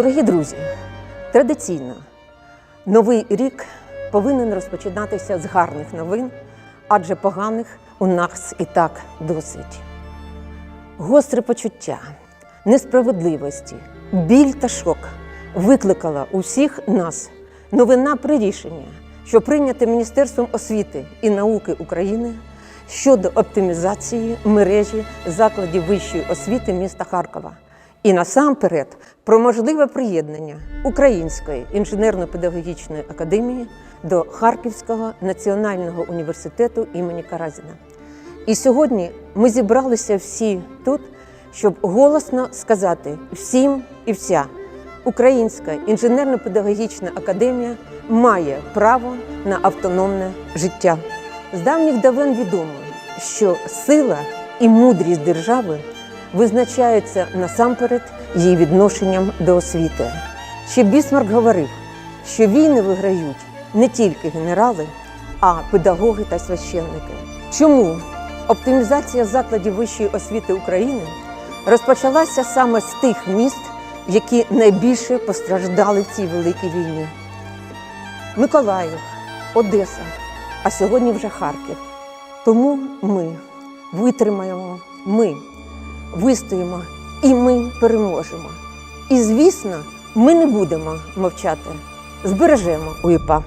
Дорогі друзі, традиційно новий рік повинен розпочинатися з гарних новин, адже поганих у нас і так досить. Гостре почуття, несправедливості, біль та шок викликала у всіх нас новина про рішення, що прийняте Міністерством освіти і науки України щодо оптимізації мережі закладів вищої освіти міста Харкова. І насамперед про можливе приєднання Української інженерно-педагогічної академії до Харківського національного університету імені Каразіна. І сьогодні ми зібралися всі тут, щоб голосно сказати всім і вся. Українська інженерно-педагогічна академія має право на автономне життя. З давніх давен відомо, що сила і мудрість держави визначаються насамперед її відношенням до освіти. Ще Бісмарк говорив, що війни виграють не тільки генерали, а педагоги та священники. Чому оптимізація закладів вищої освіти України розпочалася саме з тих міст, які найбільше постраждали в цій великій війні? Миколаїв, Одеса, а сьогодні вже Харків. Тому ми витримаємо, ми вистоїмо і ми переможемо. І звісно, ми не будемо мовчати, збережемо УЄПА.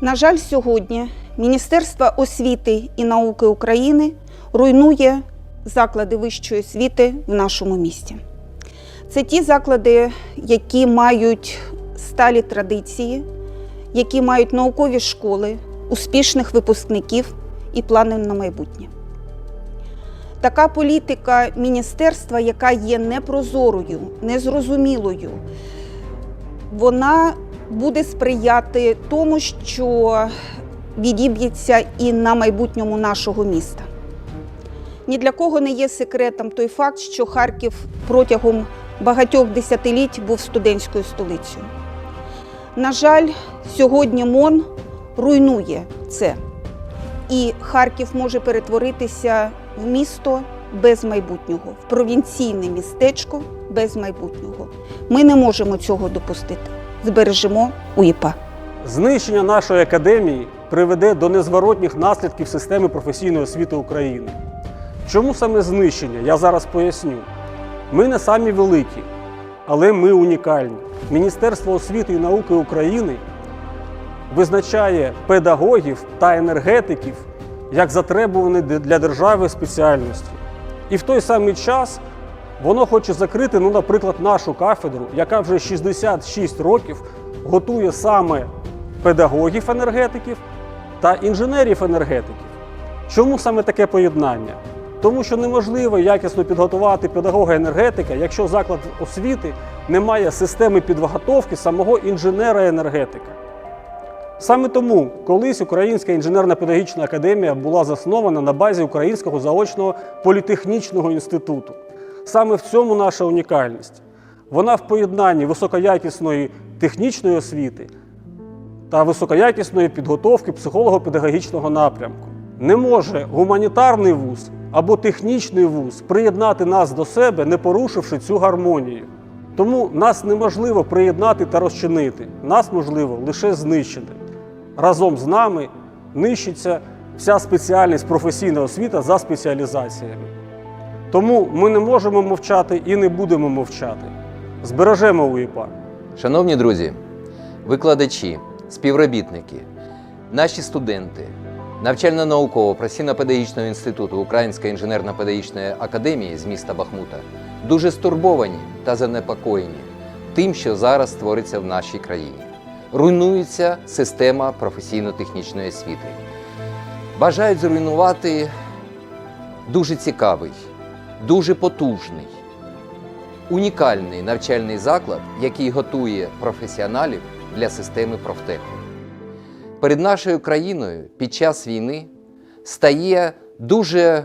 На жаль, сьогодні Міністерство освіти і науки України руйнує заклади вищої освіти в нашому місті. Це ті заклади, які мають сталі традиції, які мають наукові школи, успішних випускників і плани на майбутнє. Така політика міністерства, яка є непрозорою, незрозумілою, вона буде сприяти тому, що відіб'ється і на майбутньому нашого міста. Ні для кого не є секретом той факт, що Харків протягом багатьох десятиліть був студентською столицею. На жаль, сьогодні МОН руйнує це, і Харків може перетворитися в місто без майбутнього, в провінційне містечко без майбутнього. Ми не можемо цього допустити. Збережемо УЄПА. Знищення нашої академії приведе до незворотніх наслідків системи професійної освіти України. Чому саме знищення? Я зараз поясню. Ми не самі великі, але ми унікальні. Міністерство освіти і науки України визначає педагогів та енергетиків як затребувані для держави спеціальності. І в той самий час воно хоче закрити, ну, наприклад, нашу кафедру, яка вже 66 років готує саме педагогів-енергетиків та інженерів-енергетиків. Чому саме таке поєднання? Тому що неможливо якісно підготувати педагога-енергетика, якщо заклад освіти не має системи підготовки самого інженера-енергетика. Саме тому колись Українська інженерно-педагогічна академія була заснована на базі Українського заочного політехнічного інституту. Саме в цьому наша унікальність. Вона в поєднанні високоякісної технічної освіти та високоякісної підготовки психолого-педагогічного напрямку. Не може гуманітарний вуз або технічний вуз приєднати нас до себе, не порушивши цю гармонію. Тому нас неможливо приєднати та розчинити, нас можливо лише знищити. Разом з нами нищиться вся спеціальність професійна освіта за спеціалізаціями. Тому ми не можемо мовчати і не будемо мовчати. Збережемо УЄПА. Шановні друзі, викладачі, співробітники, наші студенти навчально-наукового професійно-педагогічного інституту Української інженерно-педагогічної академії з міста Бахмута дуже стурбовані та занепокоєні тим, що зараз твориться в нашій країні. Руйнується система професійно-технічної освіти. Бажають зруйнувати дуже цікавий, дуже потужний, унікальний навчальний заклад, який готує професіоналів для системи профтеху. Перед нашою країною під час війни стає дуже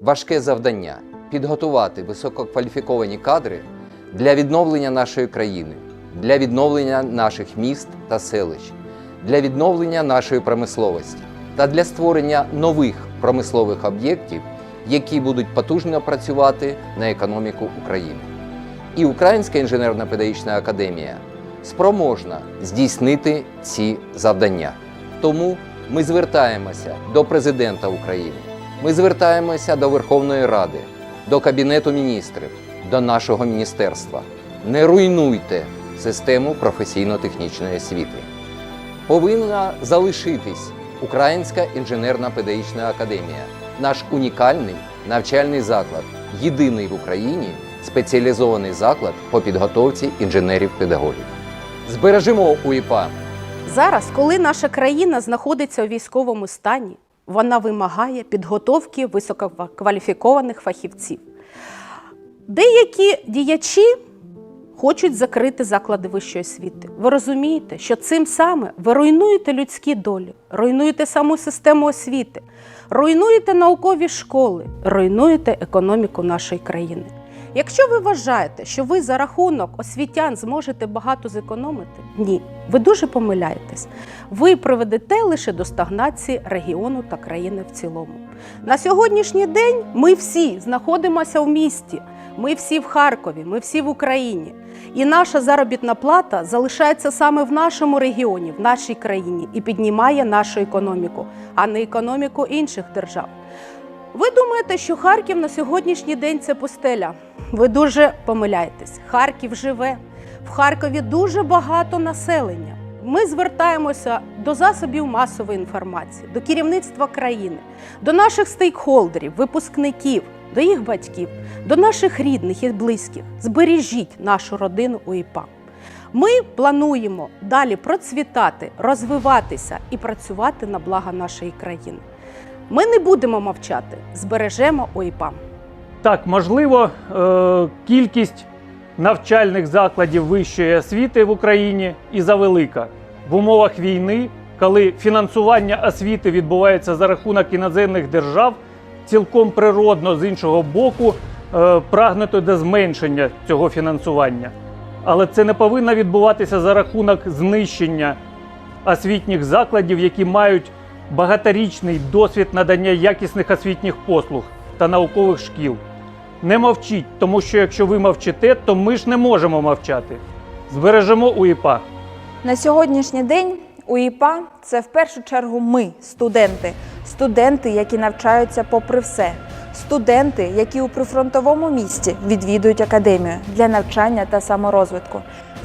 важке завдання підготувати висококваліфіковані кадри для відновлення нашої країни, для відновлення наших міст та селищ, для відновлення нашої промисловості та для створення нових промислових об'єктів, які будуть потужно працювати на економіку України. І Українська інженерно-педагогічна академія спроможна здійснити ці завдання. Тому ми звертаємося до президента України, ми звертаємося до Верховної Ради, до Кабінету міністрів, до нашого міністерства. Не руйнуйте систему професійно-технічної освіти. Повинна залишитись Українська інженерна педагогічна академія, наш унікальний навчальний заклад, єдиний в Україні спеціалізований заклад по підготовці інженерів-педагогів. Збережемо УІПА Зараз, коли наша країна знаходиться у військовому стані, вона вимагає підготовки висококваліфікованих фахівців. Деякі діячі хочуть закрити заклади вищої освіти. Ви розумієте, що цим саме ви руйнуєте людські долі, руйнуєте саму систему освіти, руйнуєте наукові школи, руйнуєте економіку нашої країни. Якщо ви вважаєте, що ви за рахунок освітян зможете багато зекономити, ні, ви дуже помиляєтесь. Ви приведете лише до стагнації регіону та країни в цілому. На сьогоднішній день ми всі знаходимося в місті, ми всі в Харкові, ми всі в Україні. І наша заробітна плата залишається саме в нашому регіоні, в нашій країні і піднімає нашу економіку, а не економіку інших держав. Ви думаєте, що Харків на сьогоднішній день це пустеля? Ви дуже помиляєтесь. Харків живе. В Харкові дуже багато населення. Ми звертаємося до засобів масової інформації, до керівництва країни, до наших стейкхолдерів, випускників, до їх батьків, до наших рідних і близьких. Збережіть нашу родину УІПА. Ми плануємо далі процвітати, розвиватися і працювати на благо нашої країни. Ми не будемо мовчати, збережемо ОІПА. Так, можливо, е, кількість навчальних закладів вищої освіти в Україні і завелика в умовах війни, коли фінансування освіти відбувається за рахунок іноземних держав, цілком природно з іншого боку е, прагнути до зменшення цього фінансування. Але це не повинно відбуватися за рахунок знищення освітніх закладів, які мають багаторічний досвід надання якісних освітніх послуг та наукових шкіл. Не мовчіть, тому що якщо ви мовчите, то ми ж не можемо мовчати. Збережемо УІПА. На сьогоднішній день УІПА це в першу чергу ми, студенти, студенти, які навчаються попри все, студенти, які у прифронтовому місті відвідують академію для навчання та саморозвитку.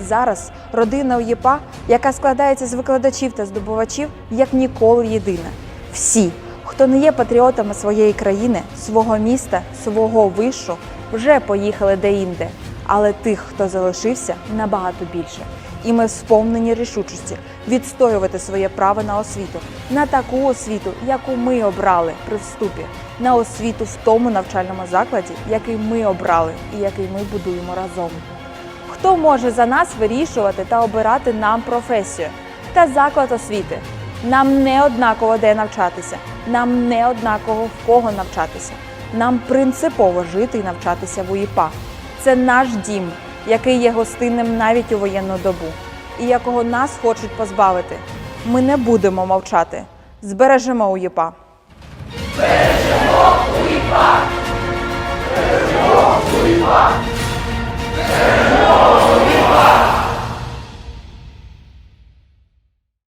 Зараз родина УЄПА, яка складається з викладачів та здобувачів, як ніколи єдина. Всі, хто не є патріотами своєї країни, свого міста, свого вишу, вже поїхали деінде. Але тих, хто залишився, набагато більше. І ми сповнені рішучості відстоювати своє право на освіту, на таку освіту, яку ми обрали при вступі, на освіту в тому навчальному закладі, який ми обрали і який ми будуємо разом. Хто може за нас вирішувати та обирати нам професію та заклад освіти? Нам не однаково де навчатися, нам не однаково в кого навчатися. Нам принципово жити і навчатися в УЄПА. Це наш дім, який є гостинним навіть у воєнну добу, і якого нас хочуть позбавити. Ми не будемо мовчати. Збережемо УЄПА. Збережемо УЄПА! Збережемо УЄПА! Збережемо УЄПА!